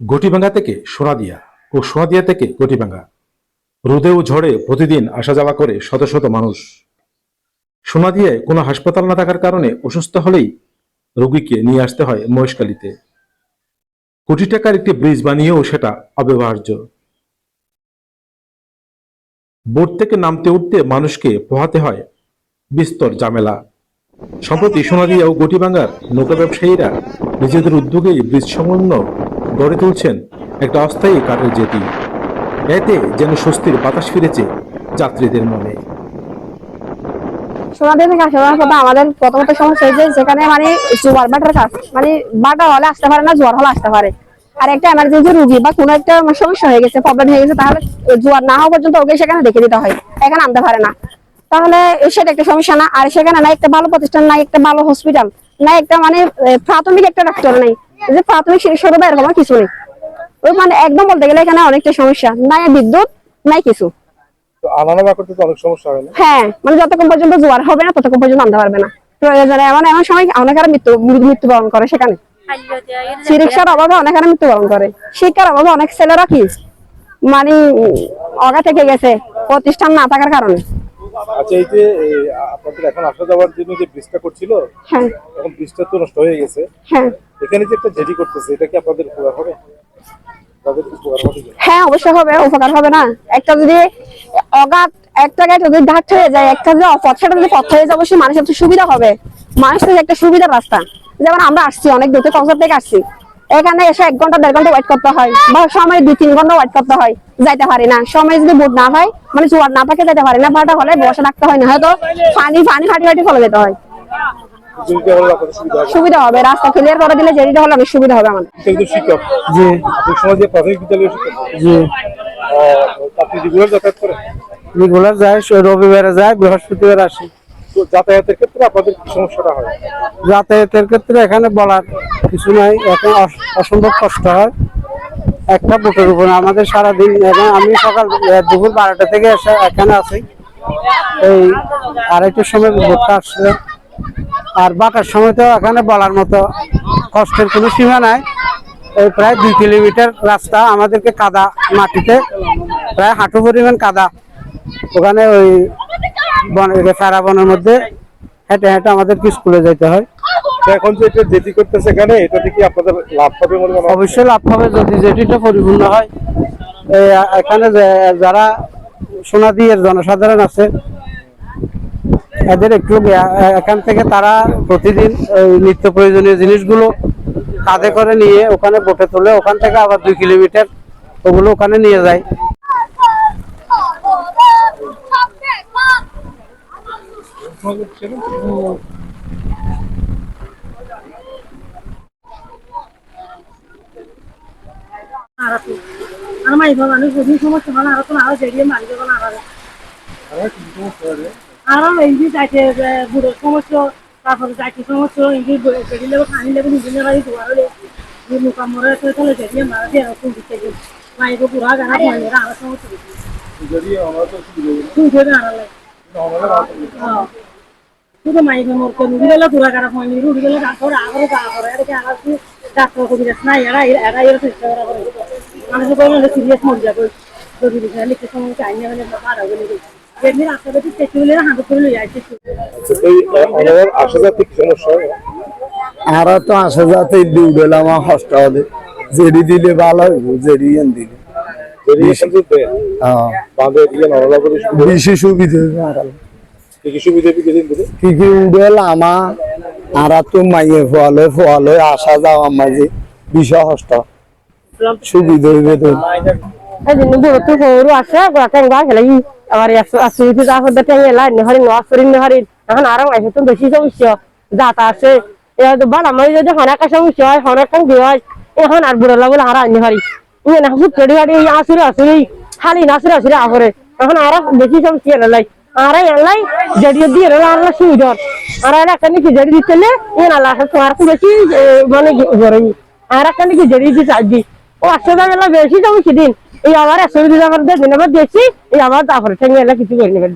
গটিভাঙ্গা থেকে সোনাদিয়া ও সোনাদিয়া থেকে গটিভাঙ্গা। রোদে ও ঝড়ে প্রতিদিন আসা যাওয়া করে শত শত মানুষ। সোনাদিয়ায় কোনো হাসপাতাল না থাকার কারণে অসুস্থ হলেই রোগীকে নিয়ে আসতে হয় মহেশখালীতে। কোটি টাকার একটি ব্রিজ বানিয়েও সেটা অব্যবহার্য বোট থেকে নামতে উঠতে মানুষকে পোহাতে হয় বিস্তর ঝামেলা। সম্প্রতি সোনাদিয়া ও গটিভাঙ্গার নৌকা ব্যবসায়ীরা নিজেদের উদ্যোগেই ব্রিজ সংলগ্ন গড়ে তুলছেন একটা অস্থায়ী কাঠের জেটি। এতে যেন স্বস্তির বাতাস ফিরেছে যাত্রীদের মনে। সোনাদের পথে আমাদের প্রথমত সমস্যা হয়েছে মানে জোয়ার বাটার কাজ মানে বাটা হলে আসতে পারে না, জোয়ার হলে আসতে পারে। আর একটা এমার্জেন্সি রুগী বা কোনো একটা সমস্যা হয়ে গেছে প্রবলেম হয়ে গেছে, তাহলে জোয়ার না হওয়া পর্যন্ত ওকে সেখানে রেখে দিতে হয়, এখানে আনতে পারে না। তাহলে সেটা একটা সমস্যা না, আর সেখানে না একটা ভালো প্রতিষ্ঠান নাই একটা ভালো হসপিটাল না একটা মানে প্রাথমিক একটা ডাক্তার নেই। যে প্রাথমিক চিকিৎসা বা এরকম কিছু নেই। ওই মানে একদম বলতে গেলে এখানে অনেকটা সমস্যা। নাই বিদ্যুৎ নাই কিছু। করতে তো অনেক সমস্যা হয় না? হ্যাঁ মানে যতক্ষণ পর্যন্ত জোয়ার হবে না ততক্ষণ পর্যন্ত আনতে পারবে না। প্রয়োজনে এমন এমন সময় অনেকের মৃত্যু মৃত্যুবরণ করে সেখানে। চিকিৎসার অভাবে অনেকের মৃত্যুবরণ করে। শিক্ষার অভাবে অনেক ছেলেরা কি? মানে অগা থেকে গেছে। প্রতিষ্ঠান না থাকার কারণে। আচ্ছা এই যে আপনাদের এখন আসা যাওয়ার জন্য যে ব্রিজটা করছিল হ্যাঁ। এখন ব্রিজটা তো নষ্ট হয়ে গেছে। হ্যাঁ। এখানে যে একটা জেটি করতেছে এটা কি আপনাদের উপকার হবে? হ্যাঁ অবশ্যই হবে উপকার হবে না। একটা যদি অগাধ একটা গাড়ি যদি ঘাট হয়ে যায় একটা যদি পথ সেটা যদি পথ হয়ে যায় অবশ্যই মানুষের সুবিধা হবে। মানুষের একটা সুবিধা রাস্তা। যেমন আমরা আসছি অনেক দূর থেকে কনসার্ট থেকে আসছি। এখানে এসে এক ঘণ্টা দেড় ঘণ্টা ওয়েট করতে হয় বা সময় দুই তিন ঘণ্টা ওয়েট করতে হয়। যাইতে পারি না। সময় যদি বুট না হয় মানে জোয়ার না থাকে যাইতে পারি না। ভাড়াটা হলে বসে রাখতে হয় না। হয়তো পানি পানি ফাটি ফাটি ফলে যেতে হয়। সুবিধা হবে। রাস্তা ক্লিয়ার করে দিলে যেটা হলে অনেক সুবিধা হবে আমাদের শিক্ষক। জি। আপনি প্রাথমিক বিদ্যালয়ের জি। আপনি রেগুলার যাতায়াত করেন? রেগুলার যায় রবিবারে যায় বৃহস্পতিবার আসি। যাতায়াতের ক্ষেত্রে আপনাদের কি সমস্যাটা হয়? যাতায়াতের ক্ষেত্রে এখানে বলার কিছু নাই। এখন অস- অসম্ভব কষ্ট হয়। একটা বুটের উপর। আমাদের সারাদিন, এখন আমি সকাল দুপুর বারোটা থেকে এসে এখানে আছি। এই আড়াইটার সময় ভোটটা আসছে। আর বাটার সময় তো এখানে বলার মতো কষ্টের কোনো সীমা নাই। এই প্রায় দুই কিলোমিটার রাস্তা আমাদেরকে কাদা মাটিতে, প্রায় হাঁটু পরিমাণ কাদা। ওখানে ওই বন সারা বনের মধ্যে হেঁটে হেঁটে আমাদেরকে স্কুলে যেতে হয়। এখন যে এটা জেটি করতেছে এখানে, এটা থেকে আপনাদের লাভ হবে মনে অবশ্যই লাভ হবে যদি যেটিটা পরিপূর্ণ হয়। এখানে যারা সোনাদিয়ের জনসাধারণ আছে, এদের একটু এখান থেকে তারা প্রতিদিন নিত্য প্রয়োজনীয় জিনিসগুলো কাঁধে করে নিয়ে ওখানে বোটে তুলে ওখান থেকে আবার দুই কিলোমিটার ওগুলো ওখানে নিয়ে যায়। মানুষ যদি সমস্যা হয় আর তো আরও জেরিয়ে মারি দেবো না আর আরও এই যে যাইতে বুড়োর সমস্যা তারপরে যাইতে সমস্যা এই যে জেরি লেবো পানি লেবো নিজে বাড়ি দুয়ার হলে মুখা মরে তো তাহলে জেরিয়ে মারা দিয়ে আর কোন দিকে মাইব বুড়া গানা মাইরা আরও সমস্যা যদি আমরা তো ধরে আনালে শুধু মাইব মরতে নুড়ি গেলে বুড়া গানা মাইনি রুড়ি গেলে ডাক্তার আগরে গা করে এদিকে আনাচ্ছি ডাক্তার কবিরাজ নাই এরা এরা এরা চেষ্টা করা করে। মানুষের কোনো সিরিয়াস মরে যাবে বিষয় লিখতে সময় চাই না মানে বাড়া গেলে যেমনি রাস্তা দেখি চেষ্টা করলে হাঁটু করে লই আচ্ছা তো এই আমাদের আসা যাতে সমস্যা? তো আসা যাতে দুবেলা আমার কষ্ট হবে। জেডি দিলে ভালো হইব জেডি এন দিলে। হ্যাঁ। বেশি সুবিধা আর কি কি উডেল আমা তো মাইয়ে ফোয়ালে ফোয়ালে আসা যাওয়া মাঝে বিষয় কষ্ট সুবিধা হইবে তো এই জন্য বুড়ো তো সরু আছে গোড়া ট্যাঙ্গা খেলে আবার আসি যা হতে ট্যাঙ্গে লাই নেহারি নোয়া সরি নেহারি এখন আরাম আছে তো বেশি সমস্যা যাতা আছে এবার তো বাড়া মারি যদি হনাকা সমস্যা হয় হনাকা দিয়ে হয় এখন আর বুড়ো লাগলে হারা নেহারি ইয়ে না হুট করে গাড়ি আসুরে আসুরে খালি নাসুরে আসুরে আহরে এখন আর বেশি সমস্যা লাই আর এলাই জড়িয়ে দিয়ে এলা আল্লাহ সুবিধা আর এলা কানি কি জড়ি দিতে ইয়ে আল্লাহ তোমার বেশি মানে গরম আর কানি কি জড়িয়ে দিতে চাই ও আসলে বেলা বেশি যাব সেদিন। এই আবার একশো দিন দিয়ে দিন, আবার দেখছি এই আবার তারপরে ঠেঙে এলা কিছু করে নেবেন